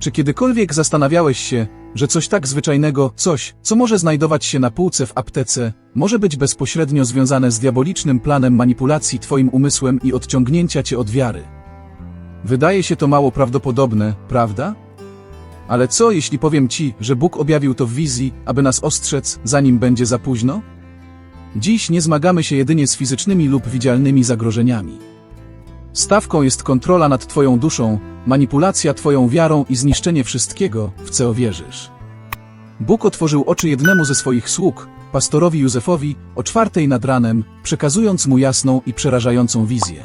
Czy kiedykolwiek zastanawiałeś się, że coś tak zwyczajnego, coś, co może znajdować się na półce w aptece, może być bezpośrednio związane z diabolicznym planem manipulacji Twoim umysłem i odciągnięcia Cię od wiary? Wydaje się to mało prawdopodobne, prawda? Ale co, jeśli powiem Ci, że Bóg objawił to w wizji, aby nas ostrzec, zanim będzie za późno? Dziś nie zmagamy się jedynie z fizycznymi lub widzialnymi zagrożeniami. Stawką jest kontrola nad Twoją duszą, manipulacja Twoją wiarą i zniszczenie wszystkiego, w co wierzysz. Bóg otworzył oczy jednemu ze swoich sług, pastorowi Józefowi, o czwartej nad ranem, przekazując mu jasną i przerażającą wizję.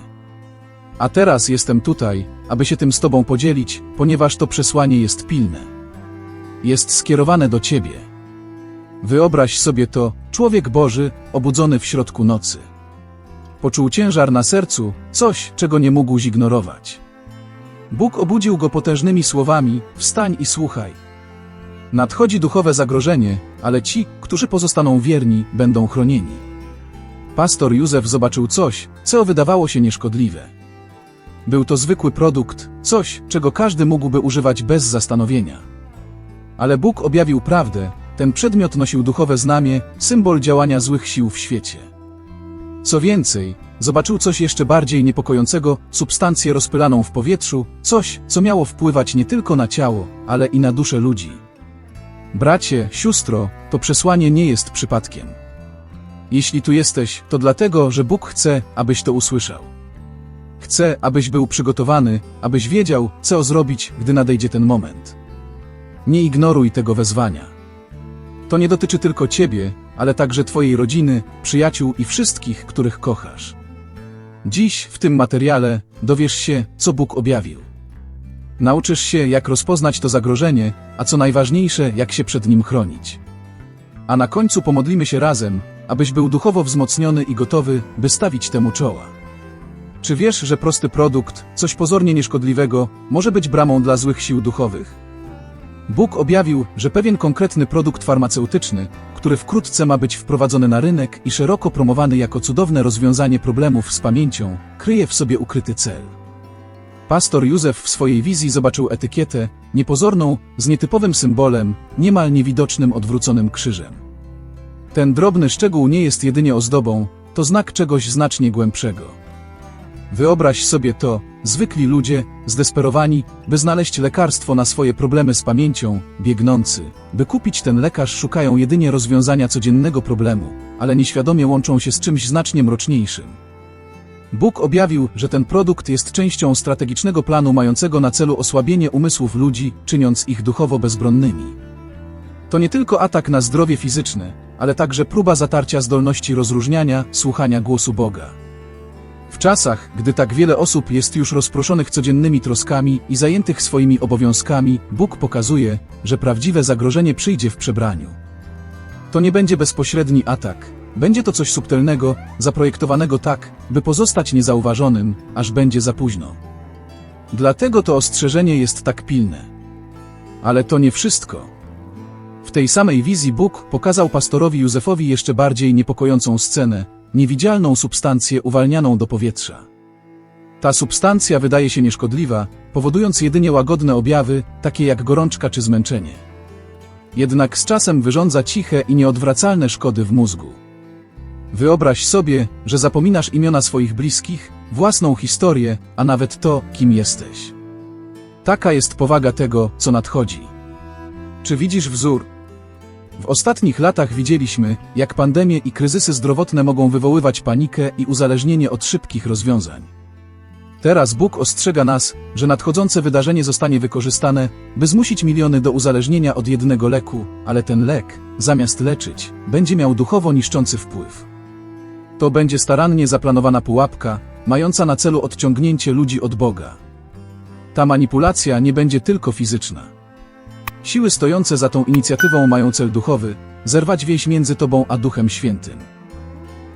A teraz jestem tutaj, aby się tym z Tobą podzielić, ponieważ to przesłanie jest pilne. Jest skierowane do Ciebie. Wyobraź sobie to, człowiek Boży, obudzony w środku nocy. Poczuł ciężar na sercu, coś, czego nie mógł zignorować. Bóg obudził go potężnymi słowami: Wstań i słuchaj. Nadchodzi duchowe zagrożenie, ale ci, którzy pozostaną wierni, będą chronieni. Pastor Józef zobaczył coś, co wydawało się nieszkodliwe. Był to zwykły produkt, coś, czego każdy mógłby używać bez zastanowienia. Ale Bóg objawił prawdę, ten przedmiot nosił duchowe znamie, symbol działania złych sił w świecie. Co więcej, zobaczył coś jeszcze bardziej niepokojącego, substancję rozpylaną w powietrzu, coś, co miało wpływać nie tylko na ciało, ale i na duszę ludzi. Bracie, sióstro, to przesłanie nie jest przypadkiem. Jeśli tu jesteś, to dlatego, że Bóg chce, abyś to usłyszał. Chce, abyś był przygotowany, abyś wiedział, co zrobić, gdy nadejdzie ten moment. Nie ignoruj tego wezwania. To nie dotyczy tylko ciebie, ale także twojej rodziny, przyjaciół i wszystkich, których kochasz. Dziś, w tym materiale, dowiesz się, co Bóg objawił. Nauczysz się, jak rozpoznać to zagrożenie, a co najważniejsze, jak się przed nim chronić. A na końcu pomodlimy się razem, abyś był duchowo wzmocniony i gotowy, by stawić temu czoła. Czy wiesz, że prosty produkt, coś pozornie nieszkodliwego, może być bramą dla złych sił duchowych? Bóg objawił, że pewien konkretny produkt farmaceutyczny, który wkrótce ma być wprowadzony na rynek i szeroko promowany jako cudowne rozwiązanie problemów z pamięcią, kryje w sobie ukryty cel. Pastor Józef w swojej wizji zobaczył etykietę, niepozorną, z nietypowym symbolem, niemal niewidocznym odwróconym krzyżem. Ten drobny szczegół nie jest jedynie ozdobą, to znak czegoś znacznie głębszego. Wyobraź sobie to, zwykli ludzie, zdesperowani, by znaleźć lekarstwo na swoje problemy z pamięcią, biegnący, by kupić ten lekarz szukają jedynie rozwiązania codziennego problemu, ale nieświadomie łączą się z czymś znacznie mroczniejszym. Bóg objawił, że ten produkt jest częścią strategicznego planu mającego na celu osłabienie umysłów ludzi, czyniąc ich duchowo bezbronnymi. To nie tylko atak na zdrowie fizyczne, ale także próba zatarcia zdolności rozróżniania, słuchania głosu Boga. W czasach, gdy tak wiele osób jest już rozproszonych codziennymi troskami i zajętych swoimi obowiązkami, Bóg pokazuje, że prawdziwe zagrożenie przyjdzie w przebraniu. To nie będzie bezpośredni atak, będzie to coś subtelnego, zaprojektowanego tak, by pozostać niezauważonym, aż będzie za późno. Dlatego to ostrzeżenie jest tak pilne. Ale to nie wszystko. W tej samej wizji Bóg pokazał pastorowi Józefowi jeszcze bardziej niepokojącą scenę, niewidzialną substancję uwalnianą do powietrza. Ta substancja wydaje się nieszkodliwa, powodując jedynie łagodne objawy, takie jak gorączka czy zmęczenie. Jednak z czasem wyrządza ciche i nieodwracalne szkody w mózgu. Wyobraź sobie, że zapominasz imiona swoich bliskich, własną historię, a nawet to, kim jesteś. Taka jest powaga tego, co nadchodzi. Czy widzisz wzór? W ostatnich latach widzieliśmy, jak pandemie i kryzysy zdrowotne mogą wywoływać panikę i uzależnienie od szybkich rozwiązań. Teraz Bóg ostrzega nas, że nadchodzące wydarzenie zostanie wykorzystane, by zmusić miliony do uzależnienia od jednego leku, ale ten lek, zamiast leczyć, będzie miał duchowo niszczący wpływ. To będzie starannie zaplanowana pułapka, mająca na celu odciągnięcie ludzi od Boga. Ta manipulacja nie będzie tylko fizyczna. Siły stojące za tą inicjatywą mają cel duchowy zerwać więź między Tobą a Duchem Świętym.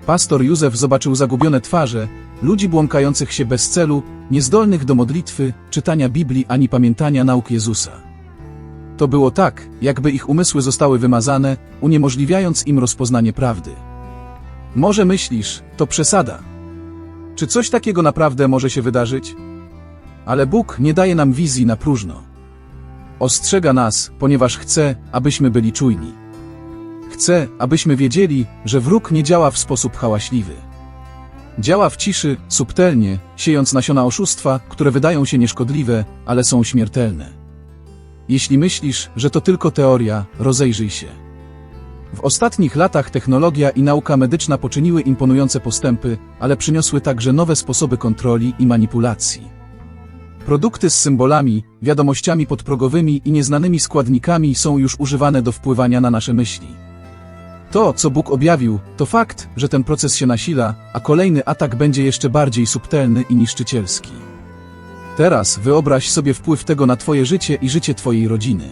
Pastor Józef zobaczył zagubione twarze, ludzi błąkających się bez celu, niezdolnych do modlitwy, czytania Biblii ani pamiętania nauk Jezusa. To było tak, jakby ich umysły zostały wymazane, uniemożliwiając im rozpoznanie prawdy. Może myślisz, to przesada. Czy coś takiego naprawdę może się wydarzyć? Ale Bóg nie daje nam wizji na próżno. Ostrzega nas, ponieważ chce, abyśmy byli czujni. Chce, abyśmy wiedzieli, że wróg nie działa w sposób hałaśliwy. Działa w ciszy, subtelnie, siejąc nasiona oszustwa, które wydają się nieszkodliwe, ale są śmiertelne. Jeśli myślisz, że to tylko teoria, rozejrzyj się. W ostatnich latach technologia i nauka medyczna poczyniły imponujące postępy, ale przyniosły także nowe sposoby kontroli i manipulacji. Produkty z symbolami, wiadomościami podprogowymi i nieznanymi składnikami są już używane do wpływania na nasze myśli. To, co Bóg objawił, to fakt, że ten proces się nasila, a kolejny atak będzie jeszcze bardziej subtelny i niszczycielski. Teraz wyobraź sobie wpływ tego na Twoje życie i życie Twojej rodziny.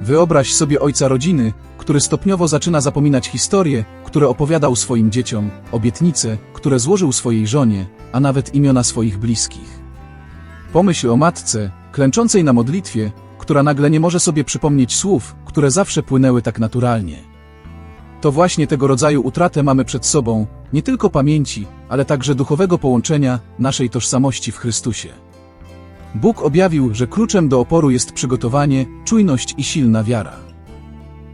Wyobraź sobie ojca rodziny, który stopniowo zaczyna zapominać historie, które opowiadał swoim dzieciom, obietnice, które złożył swojej żonie, a nawet imiona swoich bliskich. Pomyśl o matce, klęczącej na modlitwie, która nagle nie może sobie przypomnieć słów, które zawsze płynęły tak naturalnie. To właśnie tego rodzaju utratę mamy przed sobą, nie tylko pamięci, ale także duchowego połączenia naszej tożsamości w Chrystusie. Bóg objawił, że kluczem do oporu jest przygotowanie, czujność i silna wiara.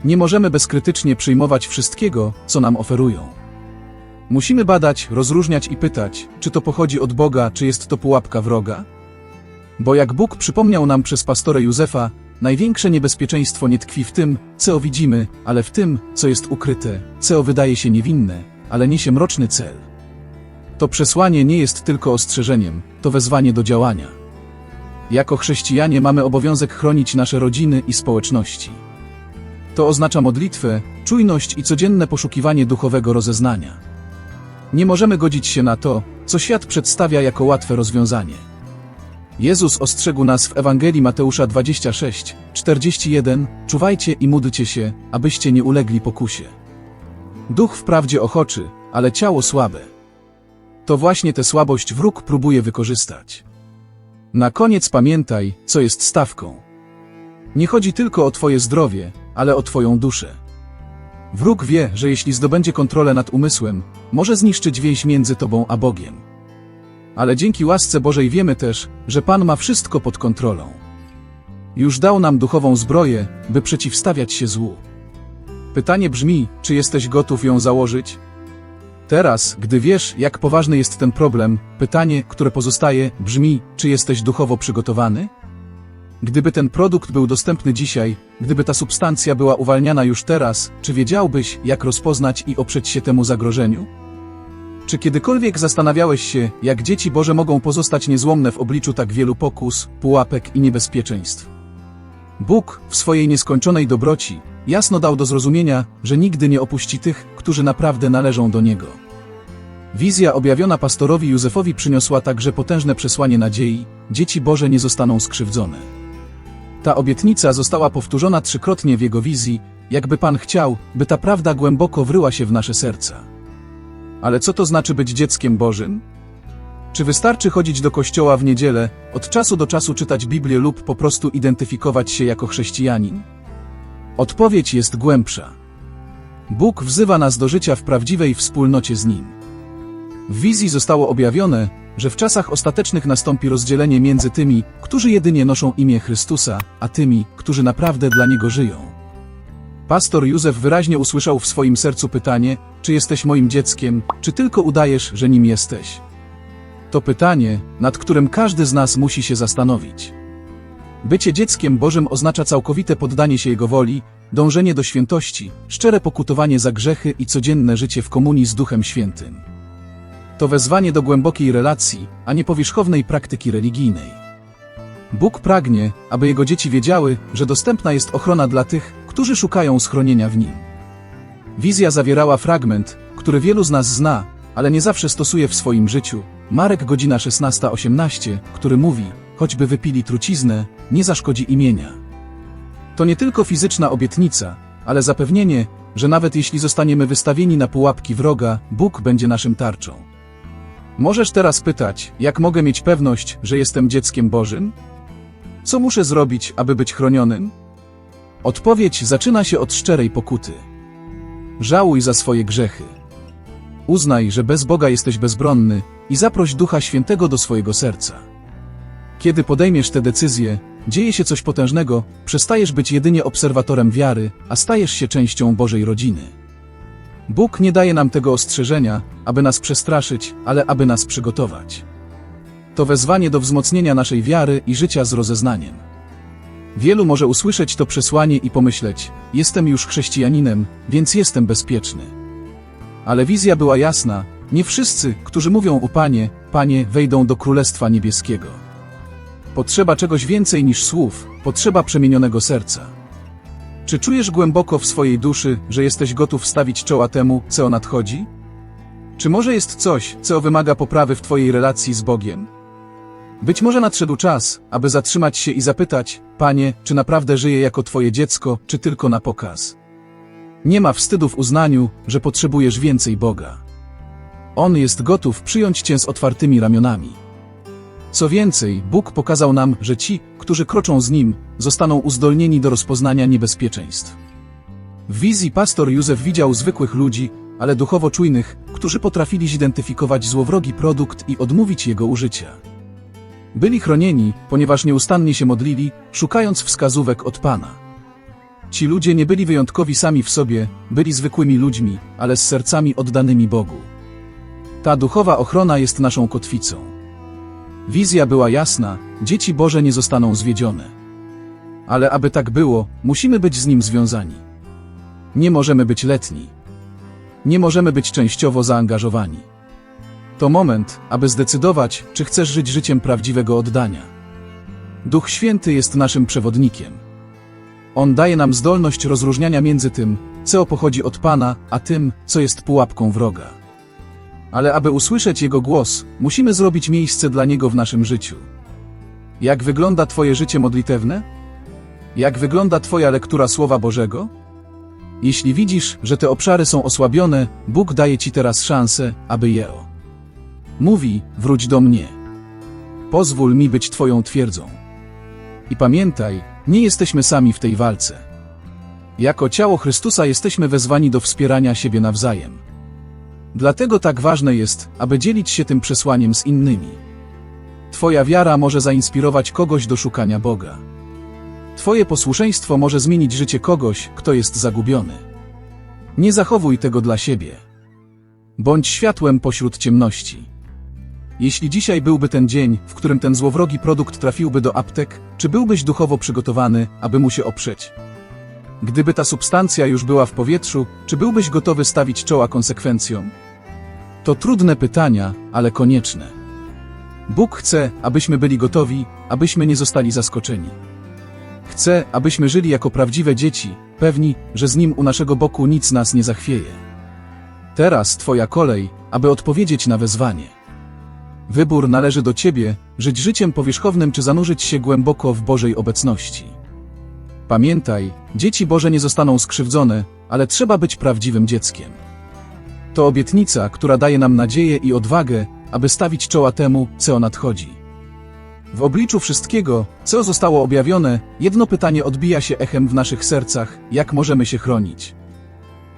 Nie możemy bezkrytycznie przyjmować wszystkiego, co nam oferują. Musimy badać, rozróżniać i pytać, czy to pochodzi od Boga, czy jest to pułapka wroga? Bo jak Bóg przypomniał nam przez pastorę Józefa, największe niebezpieczeństwo nie tkwi w tym, co widzimy, ale w tym, co jest ukryte, co wydaje się niewinne, ale niesie mroczny cel. To przesłanie nie jest tylko ostrzeżeniem, to wezwanie do działania. Jako chrześcijanie mamy obowiązek chronić nasze rodziny i społeczności. To oznacza modlitwę, czujność i codzienne poszukiwanie duchowego rozeznania. Nie możemy godzić się na to, co świat przedstawia jako łatwe rozwiązanie. Jezus ostrzegł nas w Ewangelii Mateusza 26, 41, czuwajcie i módlcie się, abyście nie ulegli pokusie. Duch wprawdzie ochoczy, ale ciało słabe. To właśnie tę słabość wróg próbuje wykorzystać. Na koniec pamiętaj, co jest stawką. Nie chodzi tylko o Twoje zdrowie, ale o Twoją duszę. Wróg wie, że jeśli zdobędzie kontrolę nad umysłem, może zniszczyć więź między Tobą a Bogiem. Ale dzięki łasce Bożej wiemy też, że Pan ma wszystko pod kontrolą. Już dał nam duchową zbroję, by przeciwstawiać się złu. Pytanie brzmi, czy jesteś gotów ją założyć? Teraz, gdy wiesz, jak poważny jest ten problem, pytanie, które pozostaje, brzmi, czy jesteś duchowo przygotowany? Gdyby ten produkt był dostępny dzisiaj, gdyby ta substancja była uwalniana już teraz, czy wiedziałbyś, jak rozpoznać i oprzeć się temu zagrożeniu? Czy kiedykolwiek zastanawiałeś się, jak dzieci Boże mogą pozostać niezłomne w obliczu tak wielu pokus, pułapek i niebezpieczeństw? Bóg, w swojej nieskończonej dobroci, jasno dał do zrozumienia, że nigdy nie opuści tych, którzy naprawdę należą do Niego. Wizja objawiona pastorowi Józefowi przyniosła także potężne przesłanie nadziei, dzieci Boże nie zostaną skrzywdzone. Ta obietnica została powtórzona trzykrotnie w jego wizji, jakby Pan chciał, by ta prawda głęboko wryła się w nasze serca. Ale co to znaczy być dzieckiem Bożym? Czy wystarczy chodzić do kościoła w niedzielę, od czasu do czasu czytać Biblię lub po prostu identyfikować się jako chrześcijanin? Odpowiedź jest głębsza. Bóg wzywa nas do życia w prawdziwej wspólnocie z Nim. W wizji zostało objawione, że w czasach ostatecznych nastąpi rozdzielenie między tymi, którzy jedynie noszą imię Chrystusa, a tymi, którzy naprawdę dla Niego żyją. Pastor Józef wyraźnie usłyszał w swoim sercu pytanie, czy jesteś moim dzieckiem, czy tylko udajesz, że nim jesteś? To pytanie, nad którym każdy z nas musi się zastanowić. Bycie dzieckiem Bożym oznacza całkowite poddanie się Jego woli, dążenie do świętości, szczere pokutowanie za grzechy i codzienne życie w komunii z Duchem Świętym. To wezwanie do głębokiej relacji, a nie powierzchownej praktyki religijnej. Bóg pragnie, aby Jego dzieci wiedziały, że dostępna jest ochrona dla tych, którzy szukają schronienia w Nim. Wizja zawierała fragment, który wielu z nas zna, ale nie zawsze stosuje w swoim życiu. Marek godzina 16:18, który mówi, choćby wypili truciznę, nie zaszkodzi imienia. To nie tylko fizyczna obietnica, ale zapewnienie, że nawet jeśli zostaniemy wystawieni na pułapki wroga, Bóg będzie naszym tarczą. Możesz teraz pytać, jak mogę mieć pewność, że jestem dzieckiem Bożym? Co muszę zrobić, aby być chronionym? Odpowiedź zaczyna się od szczerej pokuty. Żałuj za swoje grzechy. Uznaj, że bez Boga jesteś bezbronny i zaproś Ducha Świętego do swojego serca. Kiedy podejmiesz tę decyzję, dzieje się coś potężnego, przestajesz być jedynie obserwatorem wiary, a stajesz się częścią Bożej rodziny. Bóg nie daje nam tego ostrzeżenia, aby nas przestraszyć, ale aby nas przygotować. To wezwanie do wzmocnienia naszej wiary i życia z rozeznaniem. Wielu może usłyszeć to przesłanie i pomyśleć: Jestem już chrześcijaninem, więc jestem bezpieczny. Ale wizja była jasna: nie wszyscy, którzy mówią o Panie, Panie, wejdą do Królestwa Niebieskiego. Potrzeba czegoś więcej niż słów, potrzeba przemienionego serca. Czy czujesz głęboko w swojej duszy, że jesteś gotów stawić czoła temu, co nadchodzi? Czy może jest coś, co wymaga poprawy w Twojej relacji z Bogiem? Być może nadszedł czas, aby zatrzymać się i zapytać, Panie, czy naprawdę żyję jako Twoje dziecko, czy tylko na pokaz? Nie ma wstydu w uznaniu, że potrzebujesz więcej Boga. On jest gotów przyjąć Cię z otwartymi ramionami. Co więcej, Bóg pokazał nam, że ci, którzy kroczą z Nim, zostaną uzdolnieni do rozpoznania niebezpieczeństw. W wizji pastor Józef widział zwykłych ludzi, ale duchowo czujnych, którzy potrafili zidentyfikować złowrogi produkt i odmówić jego użycia. Byli chronieni, ponieważ nieustannie się modlili, szukając wskazówek od Pana. Ci ludzie nie byli wyjątkowi sami w sobie, byli zwykłymi ludźmi, ale z sercami oddanymi Bogu. Ta duchowa ochrona jest naszą kotwicą. Wizja była jasna, dzieci Boże nie zostaną zwiedzione. Ale aby tak było, musimy być z Nim związani. Nie możemy być letni. Nie możemy być częściowo zaangażowani. To moment, aby zdecydować, czy chcesz żyć życiem prawdziwego oddania. Duch Święty jest naszym przewodnikiem. On daje nam zdolność rozróżniania między tym, co pochodzi od Pana, a tym, co jest pułapką wroga. Ale aby usłyszeć Jego głos, musimy zrobić miejsce dla Niego w naszym życiu. Jak wygląda Twoje życie modlitewne? Jak wygląda Twoja lektura Słowa Bożego? Jeśli widzisz, że te obszary są osłabione, Bóg daje Ci teraz szansę, aby je. Mówi, wróć do mnie. Pozwól mi być Twoją twierdzą. I pamiętaj, nie jesteśmy sami w tej walce. Jako ciało Chrystusa jesteśmy wezwani do wspierania siebie nawzajem. Dlatego tak ważne jest, aby dzielić się tym przesłaniem z innymi. Twoja wiara może zainspirować kogoś do szukania Boga. Twoje posłuszeństwo może zmienić życie kogoś, kto jest zagubiony. Nie zachowuj tego dla siebie. Bądź światłem pośród ciemności. Jeśli dzisiaj byłby ten dzień, w którym ten złowrogi produkt trafiłby do aptek, czy byłbyś duchowo przygotowany, aby mu się oprzeć? Gdyby ta substancja już była w powietrzu, czy byłbyś gotowy stawić czoła konsekwencjom? To trudne pytania, ale konieczne. Bóg chce, abyśmy byli gotowi, abyśmy nie zostali zaskoczeni. Chce, abyśmy żyli jako prawdziwe dzieci, pewni, że z Nim u naszego boku nic nas nie zachwieje. Teraz Twoja kolej, aby odpowiedzieć na wezwanie. Wybór należy do Ciebie, żyć życiem powierzchownym czy zanurzyć się głęboko w Bożej obecności. Pamiętaj, dzieci Boże nie zostaną skrzywdzone, ale trzeba być prawdziwym dzieckiem. To obietnica, która daje nam nadzieję i odwagę, aby stawić czoła temu, co nadchodzi. W obliczu wszystkiego, co zostało objawione, jedno pytanie odbija się echem w naszych sercach: jak możemy się chronić?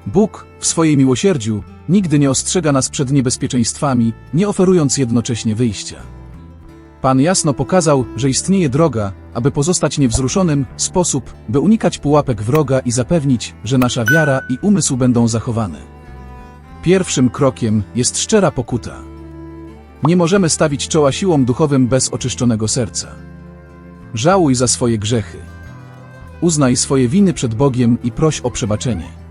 Bóg, w swojej miłosierdziu, nigdy nie ostrzega nas przed niebezpieczeństwami, nie oferując jednocześnie wyjścia. Pan jasno pokazał, że istnieje droga, aby pozostać niewzruszonym, sposób, by unikać pułapek wroga i zapewnić, że nasza wiara i umysł będą zachowane. Pierwszym krokiem jest szczera pokuta. Nie możemy stawić czoła siłom duchowym bez oczyszczonego serca. Żałuj za swoje grzechy. Uznaj swoje winy przed Bogiem i proś o przebaczenie.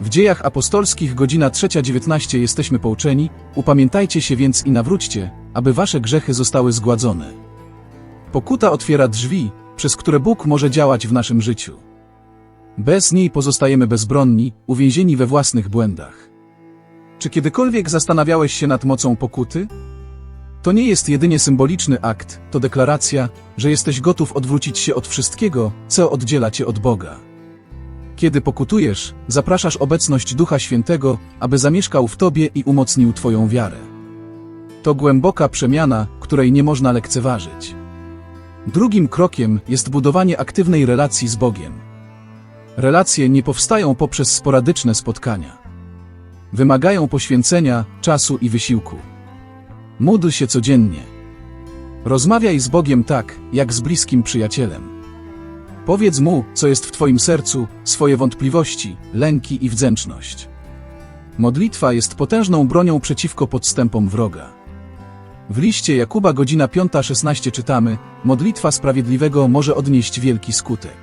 W dziejach apostolskich godzina 3.19 jesteśmy pouczeni, upamiętajcie się więc i nawróćcie, aby wasze grzechy zostały zgładzone. Pokuta otwiera drzwi, przez które Bóg może działać w naszym życiu. Bez niej pozostajemy bezbronni, uwięzieni we własnych błędach. Czy kiedykolwiek zastanawiałeś się nad mocą pokuty? To nie jest jedynie symboliczny akt, to deklaracja, że jesteś gotów odwrócić się od wszystkiego, co oddziela cię od Boga. Kiedy pokutujesz, zapraszasz obecność Ducha Świętego, aby zamieszkał w tobie i umocnił twoją wiarę. To głęboka przemiana, której nie można lekceważyć. Drugim krokiem jest budowanie aktywnej relacji z Bogiem. Relacje nie powstają poprzez sporadyczne spotkania. Wymagają poświęcenia, czasu i wysiłku. Módl się codziennie. Rozmawiaj z Bogiem tak, jak z bliskim przyjacielem. Powiedz mu, co jest w Twoim sercu, swoje wątpliwości, lęki i wdzięczność. Modlitwa jest potężną bronią przeciwko podstępom wroga. W liście Jakuba godzina 5.16 czytamy: Modlitwa sprawiedliwego może odnieść wielki skutek.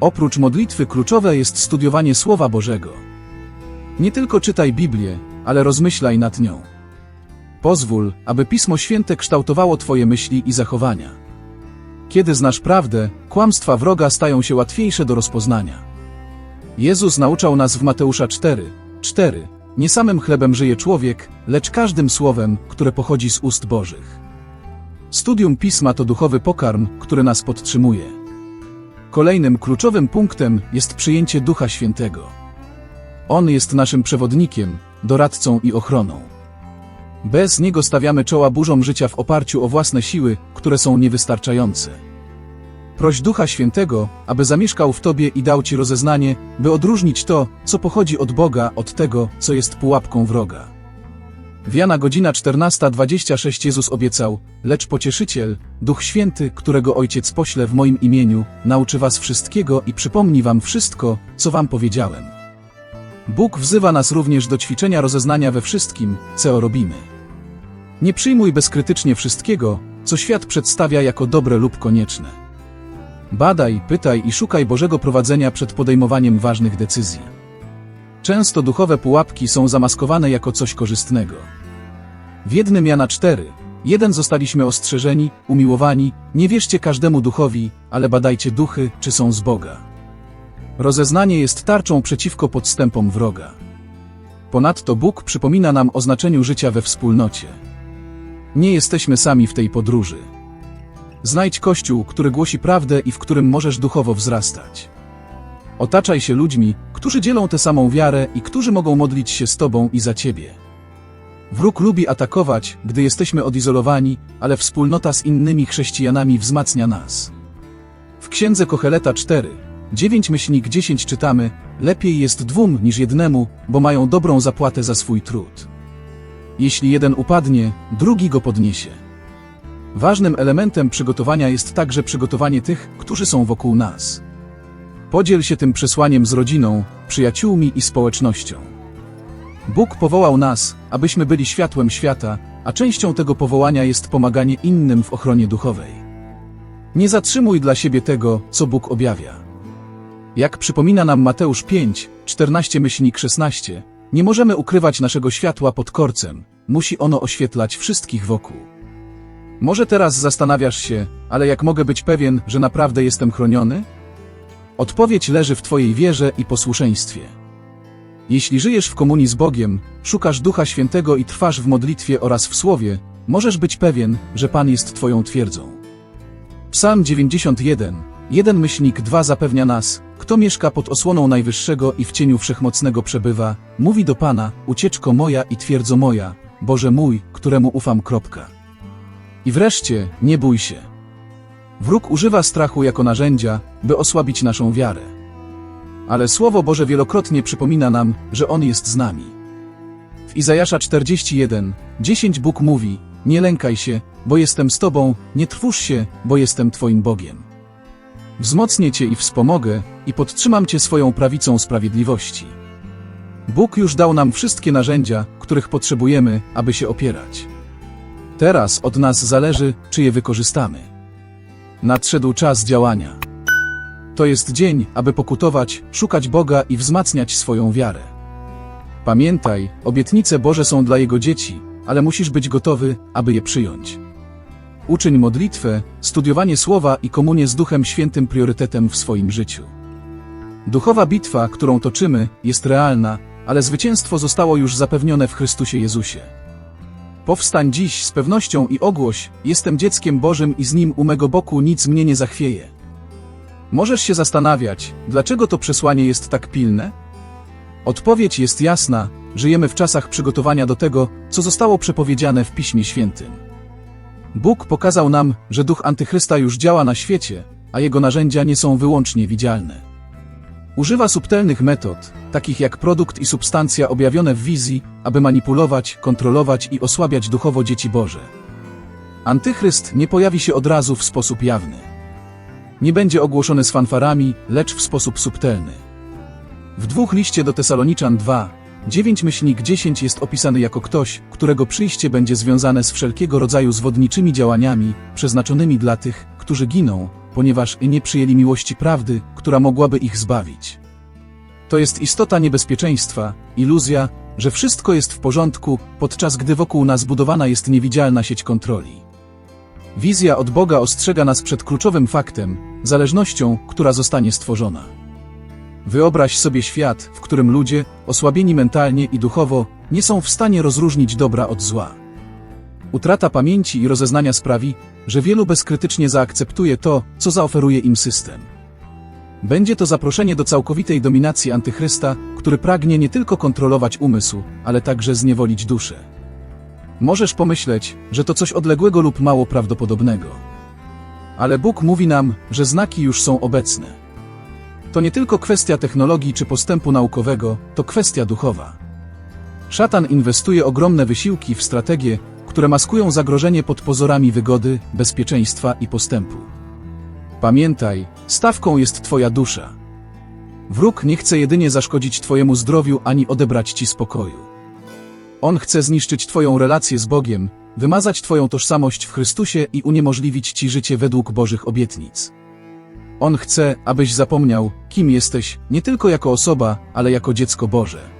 Oprócz modlitwy kluczowe jest studiowanie Słowa Bożego. Nie tylko czytaj Biblię, ale rozmyślaj nad nią. Pozwól, aby Pismo Święte kształtowało Twoje myśli i zachowania. Kiedy znasz prawdę, kłamstwa wroga stają się łatwiejsze do rozpoznania. Jezus nauczał nas w Mateusza 4, 4. Nie samym chlebem żyje człowiek, lecz każdym słowem, które pochodzi z ust Bożych. Studium Pisma to duchowy pokarm, który nas podtrzymuje. Kolejnym kluczowym punktem jest przyjęcie Ducha Świętego. On jest naszym przewodnikiem, doradcą i ochroną. Bez niego stawiamy czoła burzom życia w oparciu o własne siły, które są niewystarczające. Proś Ducha Świętego, aby zamieszkał w Tobie i dał Ci rozeznanie, by odróżnić to, co pochodzi od Boga, od tego, co jest pułapką wroga. W Jana godzina 14.26 Jezus obiecał, lecz Pocieszyciel, Duch Święty, którego Ojciec pośle w moim imieniu, nauczy Was wszystkiego i przypomni Wam wszystko, co Wam powiedziałem. Bóg wzywa nas również do ćwiczenia rozeznania we wszystkim, co robimy. Nie przyjmuj bezkrytycznie wszystkiego, co świat przedstawia jako dobre lub konieczne. Badaj, pytaj i szukaj Bożego prowadzenia przed podejmowaniem ważnych decyzji. Często duchowe pułapki są zamaskowane jako coś korzystnego. W jednym Jana 4, jeden zostaliśmy ostrzeżeni, umiłowani, nie wierzcie każdemu duchowi, ale badajcie duchy, czy są z Boga. Rozeznanie jest tarczą przeciwko podstępom wroga. Ponadto Bóg przypomina nam o znaczeniu życia we wspólnocie. Nie jesteśmy sami w tej podróży. Znajdź kościół, który głosi prawdę i w którym możesz duchowo wzrastać. Otaczaj się ludźmi, którzy dzielą tę samą wiarę i którzy mogą modlić się z Tobą i za Ciebie. Wróg lubi atakować, gdy jesteśmy odizolowani, ale wspólnota z innymi chrześcijanami wzmacnia nas. W księdze Kocheleta 4, 9 myślnik 10 czytamy: Lepiej jest dwóm niż jednemu, bo mają dobrą zapłatę za swój trud. Jeśli jeden upadnie, drugi go podniesie. Ważnym elementem przygotowania jest także przygotowanie tych, którzy są wokół nas. Podziel się tym przesłaniem z rodziną, przyjaciółmi i społecznością. Bóg powołał nas, abyśmy byli światłem świata, a częścią tego powołania jest pomaganie innym w ochronie duchowej. Nie zatrzymuj dla siebie tego, co Bóg objawia. Jak przypomina nam Mateusz 5, 14 myślnik 16, nie możemy ukrywać naszego światła pod korcem, musi ono oświetlać wszystkich wokół. Może teraz zastanawiasz się, ale jak mogę być pewien, że naprawdę jestem chroniony? Odpowiedź leży w Twojej wierze i posłuszeństwie. Jeśli żyjesz w komunii z Bogiem, szukasz Ducha Świętego i trwasz w modlitwie oraz w Słowie, możesz być pewien, że Pan jest Twoją twierdzą. Psalm 91, jeden myślnik 2 zapewnia nas, kto mieszka pod osłoną Najwyższego i w cieniu Wszechmocnego przebywa, mówi do Pana, ucieczko moja i twierdzo moja, Boże mój, któremu ufam. Kropka. I wreszcie, nie bój się. Wróg używa strachu jako narzędzia, by osłabić naszą wiarę. Ale Słowo Boże wielokrotnie przypomina nam, że On jest z nami. W Izajasza 41, 10 Bóg mówi, nie lękaj się, bo jestem z Tobą, nie trwóż się, bo jestem Twoim Bogiem. Wzmocnię Cię i wspomogę, i podtrzymam Cię swoją prawicą sprawiedliwości. Bóg już dał nam wszystkie narzędzia, których potrzebujemy, aby się opierać. Teraz od nas zależy, czy je wykorzystamy. Nadszedł czas działania. To jest dzień, aby pokutować, szukać Boga i wzmacniać swoją wiarę. Pamiętaj, obietnice Boże są dla Jego dzieci, ale musisz być gotowy, aby je przyjąć. Uczyń modlitwę, studiowanie Słowa i komunię z Duchem Świętym priorytetem w swoim życiu. Duchowa bitwa, którą toczymy, jest realna, ale zwycięstwo zostało już zapewnione w Chrystusie Jezusie. Powstań dziś z pewnością i ogłoś, jestem dzieckiem Bożym i z Nim u mego boku nic mnie nie zachwieje. Możesz się zastanawiać, dlaczego to przesłanie jest tak pilne? Odpowiedź jest jasna, żyjemy w czasach przygotowania do tego, co zostało przepowiedziane w Piśmie Świętym. Bóg pokazał nam, że duch antychrysta już działa na świecie, a jego narzędzia nie są wyłącznie widzialne. Używa subtelnych metod, takich jak produkt i substancja objawione w wizji, aby manipulować, kontrolować i osłabiać duchowo dzieci Boże. Antychryst nie pojawi się od razu w sposób jawny. Nie będzie ogłoszony z fanfarami, lecz w sposób subtelny. W dwóch liście do Tesaloniczan 2, 9 myślnik 10 jest opisany jako ktoś, którego przyjście będzie związane z wszelkiego rodzaju zwodniczymi działaniami, przeznaczonymi dla tych, którzy giną, ponieważ nie przyjęli miłości prawdy, która mogłaby ich zbawić. To jest istota niebezpieczeństwa, iluzja, że wszystko jest w porządku, podczas gdy wokół nas budowana jest niewidzialna sieć kontroli. Wizja od Boga ostrzega nas przed kluczowym faktem, zależnością, która zostanie stworzona. Wyobraź sobie świat, w którym ludzie, osłabieni mentalnie i duchowo, nie są w stanie rozróżnić dobra od zła. Utrata pamięci i rozeznania sprawi, że wielu bezkrytycznie zaakceptuje to, co zaoferuje im system. Będzie to zaproszenie do całkowitej dominacji antychrysta, który pragnie nie tylko kontrolować umysł, ale także zniewolić duszę. Możesz pomyśleć, że to coś odległego lub mało prawdopodobnego. Ale Bóg mówi nam, że znaki już są obecne. To nie tylko kwestia technologii czy postępu naukowego, to kwestia duchowa. Szatan inwestuje ogromne wysiłki w strategie, które maskują zagrożenie pod pozorami wygody, bezpieczeństwa i postępu. Pamiętaj, stawką jest Twoja dusza. Wróg nie chce jedynie zaszkodzić Twojemu zdrowiu ani odebrać Ci spokoju. On chce zniszczyć Twoją relację z Bogiem, wymazać Twoją tożsamość w Chrystusie i uniemożliwić Ci życie według Bożych obietnic. On chce, abyś zapomniał, kim jesteś, nie tylko jako osoba, ale jako dziecko Boże.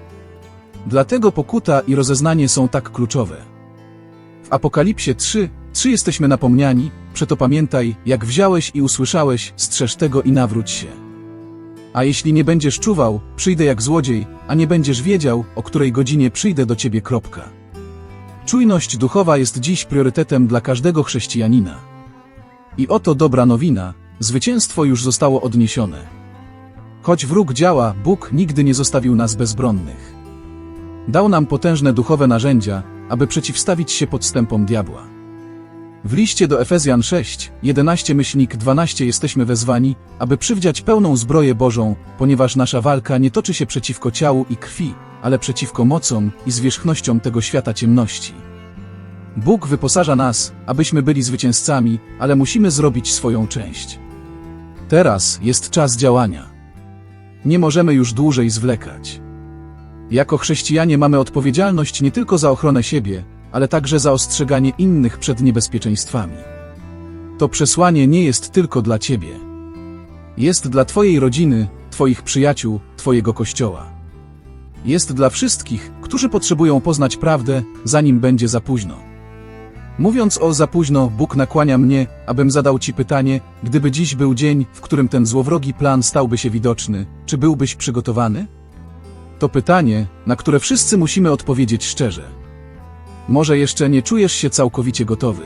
Dlatego pokuta i rozeznanie są tak kluczowe. Apokalipsie 3, 3 jesteśmy napomniani, przeto pamiętaj, jak wziąłeś i usłyszałeś, strzeż tego i nawróć się. A jeśli nie będziesz czuwał, przyjdę jak złodziej, a nie będziesz wiedział, o której godzinie przyjdę do ciebie. Kropka. Czujność duchowa jest dziś priorytetem dla każdego chrześcijanina. I oto dobra nowina, zwycięstwo już zostało odniesione. Choć wróg działa, Bóg nigdy nie zostawił nas bezbronnych. Dał nam potężne duchowe narzędzia, aby przeciwstawić się podstępom diabła. W liście do Efezjan 6, 11 myślnik 12 jesteśmy wezwani, aby przywdziać pełną zbroję Bożą, ponieważ nasza walka nie toczy się przeciwko ciału i krwi, ale przeciwko mocom i zwierzchnościom tego świata ciemności. Bóg wyposaża nas, abyśmy byli zwycięzcami, ale musimy zrobić swoją część. Teraz jest czas działania. Nie możemy już dłużej zwlekać. Jako chrześcijanie mamy odpowiedzialność nie tylko za ochronę siebie, ale także za ostrzeganie innych przed niebezpieczeństwami. To przesłanie nie jest tylko dla Ciebie. Jest dla Twojej rodziny, Twoich przyjaciół, Twojego kościoła. Jest dla wszystkich, którzy potrzebują poznać prawdę, zanim będzie za późno. Mówiąc o za późno, Bóg nakłania mnie, abym zadał Ci pytanie, gdyby dziś był dzień, w którym ten złowrogi plan stałby się widoczny, czy byłbyś przygotowany? To pytanie, na które wszyscy musimy odpowiedzieć szczerze. Może jeszcze nie czujesz się całkowicie gotowy.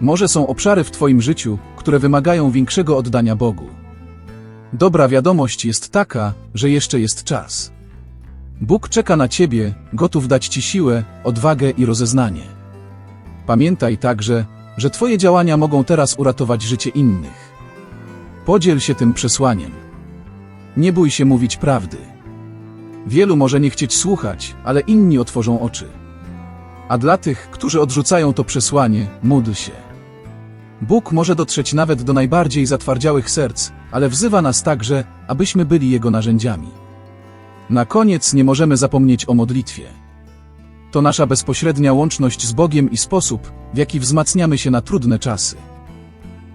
Może są obszary w Twoim życiu, które wymagają większego oddania Bogu. Dobra wiadomość jest taka, że jeszcze jest czas. Bóg czeka na Ciebie, gotów dać Ci siłę, odwagę i rozeznanie. Pamiętaj także, że Twoje działania mogą teraz uratować życie innych. Podziel się tym przesłaniem. Nie bój się mówić prawdy. Wielu może nie chcieć słuchać, ale inni otworzą oczy. A dla tych, którzy odrzucają to przesłanie, módl się. Bóg może dotrzeć nawet do najbardziej zatwardziałych serc, ale wzywa nas także, abyśmy byli Jego narzędziami. Na koniec nie możemy zapomnieć o modlitwie. To nasza bezpośrednia łączność z Bogiem i sposób, w jaki wzmacniamy się na trudne czasy.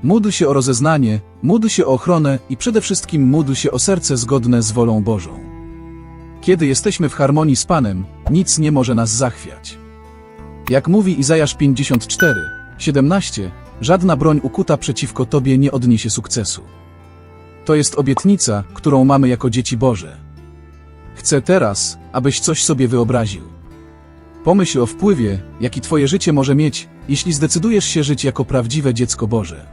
Módl się o rozeznanie, módl się o ochronę i przede wszystkim módl się o serce zgodne z wolą Bożą. Kiedy jesteśmy w harmonii z Panem, nic nie może nas zachwiać. Jak mówi Izajasz 54, 17, żadna broń ukuta przeciwko Tobie nie odniesie sukcesu. To jest obietnica, którą mamy jako dzieci Boże. Chcę teraz, abyś coś sobie wyobraził. Pomyśl o wpływie, jaki Twoje życie może mieć, jeśli zdecydujesz się żyć jako prawdziwe dziecko Boże.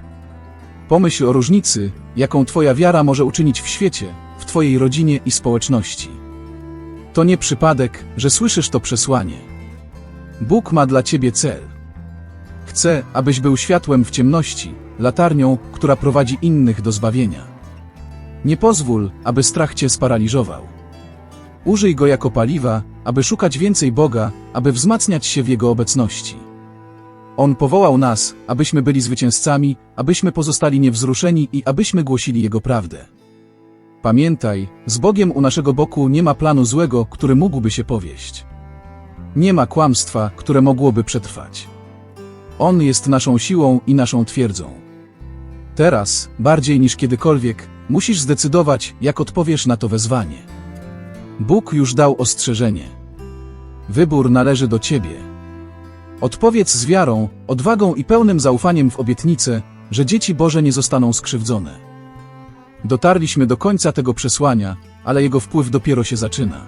Pomyśl o różnicy, jaką Twoja wiara może uczynić w świecie, w Twojej rodzinie i społeczności. To nie przypadek, że słyszysz to przesłanie. Bóg ma dla Ciebie cel. Chce, abyś był światłem w ciemności, latarnią, która prowadzi innych do zbawienia. Nie pozwól, aby strach Cię sparaliżował. Użyj go jako paliwa, aby szukać więcej Boga, aby wzmacniać się w Jego obecności. On powołał nas, abyśmy byli zwycięzcami, abyśmy pozostali niewzruszeni i abyśmy głosili Jego prawdę. Pamiętaj, z Bogiem u naszego boku nie ma planu złego, który mógłby się powieść. Nie ma kłamstwa, które mogłoby przetrwać. On jest naszą siłą i naszą twierdzą. Teraz, bardziej niż kiedykolwiek, musisz zdecydować, jak odpowiesz na to wezwanie. Bóg już dał ostrzeżenie. Wybór należy do Ciebie. Odpowiedz z wiarą, odwagą i pełnym zaufaniem w obietnicę, że dzieci Boże nie zostaną skrzywdzone. Dotarliśmy do końca tego przesłania, ale jego wpływ dopiero się zaczyna.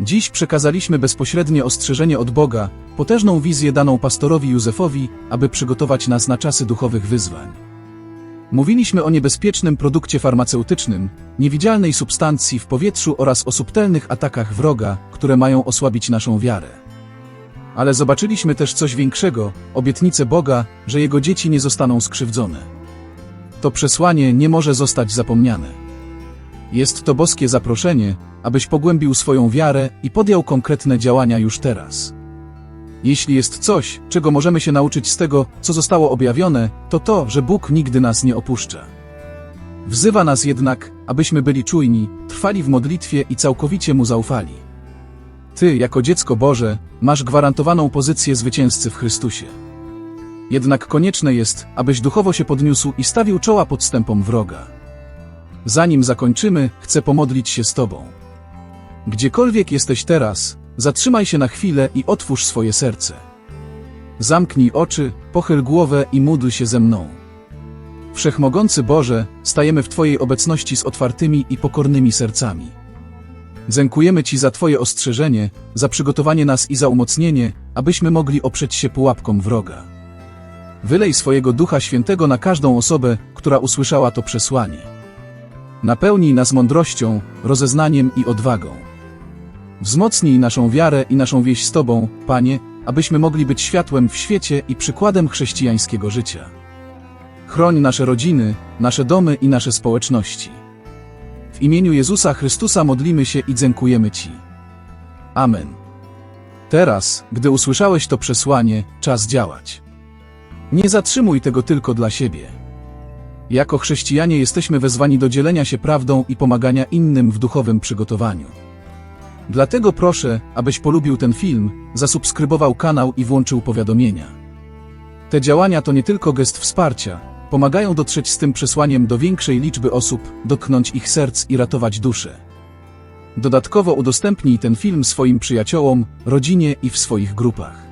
Dziś przekazaliśmy bezpośrednie ostrzeżenie od Boga, potężną wizję daną pastorowi Józefowi, aby przygotować nas na czasy duchowych wyzwań. Mówiliśmy o niebezpiecznym produkcie farmaceutycznym, niewidzialnej substancji w powietrzu oraz o subtelnych atakach wroga, które mają osłabić naszą wiarę. Ale zobaczyliśmy też coś większego obietnicę Boga, że jego dzieci nie zostaną skrzywdzone. To przesłanie nie może zostać zapomniane. Jest to boskie zaproszenie, abyś pogłębił swoją wiarę i podjął konkretne działania już teraz. Jeśli jest coś, czego możemy się nauczyć z tego, co zostało objawione, to to, że Bóg nigdy nas nie opuszcza. Wzywa nas jednak, abyśmy byli czujni, trwali w modlitwie i całkowicie Mu zaufali. Ty, jako dziecko Boże, masz gwarantowaną pozycję zwycięzcy w Chrystusie. Jednak konieczne jest, abyś duchowo się podniósł i stawił czoła podstępom wroga. Zanim zakończymy, chcę pomodlić się z Tobą. Gdziekolwiek jesteś teraz, zatrzymaj się na chwilę i otwórz swoje serce. Zamknij oczy, pochyl głowę i módl się ze mną. Wszechmogący Boże, stajemy w Twojej obecności z otwartymi i pokornymi sercami. Dziękujemy Ci za Twoje ostrzeżenie, za przygotowanie nas i za umocnienie, abyśmy mogli oprzeć się pułapkom wroga. Wylej swojego Ducha Świętego na każdą osobę, która usłyszała to przesłanie. Napełnij nas mądrością, rozeznaniem i odwagą. Wzmocnij naszą wiarę i naszą wieś z Tobą, Panie, abyśmy mogli być światłem w świecie i przykładem chrześcijańskiego życia. Chroń nasze rodziny, nasze domy i nasze społeczności. W imieniu Jezusa Chrystusa modlimy się i dziękujemy Ci. Amen. Teraz, gdy usłyszałeś to przesłanie, czas działać. Nie zatrzymuj tego tylko dla siebie. Jako chrześcijanie jesteśmy wezwani do dzielenia się prawdą i pomagania innym w duchowym przygotowaniu. Dlatego proszę, abyś polubił ten film, zasubskrybował kanał i włączył powiadomienia. Te działania to nie tylko gest wsparcia, pomagają dotrzeć z tym przesłaniem do większej liczby osób, dotknąć ich serc i ratować dusze. Dodatkowo udostępnij ten film swoim przyjaciołom, rodzinie i w swoich grupach.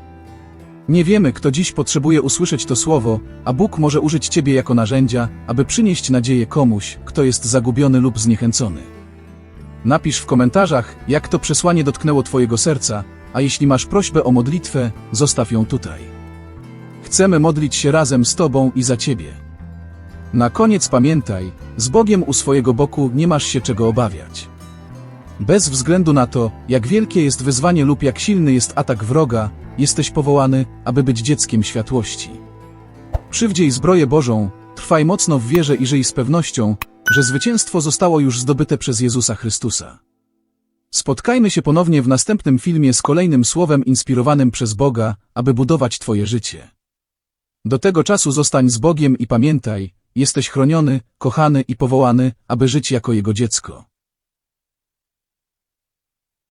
Nie wiemy, kto dziś potrzebuje usłyszeć to słowo, a Bóg może użyć Ciebie jako narzędzia, aby przynieść nadzieję komuś, kto jest zagubiony lub zniechęcony. Napisz w komentarzach, jak to przesłanie dotknęło Twojego serca, a jeśli masz prośbę o modlitwę, zostaw ją tutaj. Chcemy modlić się razem z Tobą i za Ciebie. Na koniec pamiętaj, z Bogiem u swojego boku nie masz się czego obawiać. Bez względu na to, jak wielkie jest wyzwanie lub jak silny jest atak wroga, jesteś powołany, aby być dzieckiem światłości. Przywdziej zbroję Bożą, trwaj mocno w wierze i żyj z pewnością, że zwycięstwo zostało już zdobyte przez Jezusa Chrystusa. Spotkajmy się ponownie w następnym filmie z kolejnym słowem inspirowanym przez Boga, aby budować Twoje życie. Do tego czasu zostań z Bogiem i pamiętaj, jesteś chroniony, kochany i powołany, aby żyć jako Jego dziecko.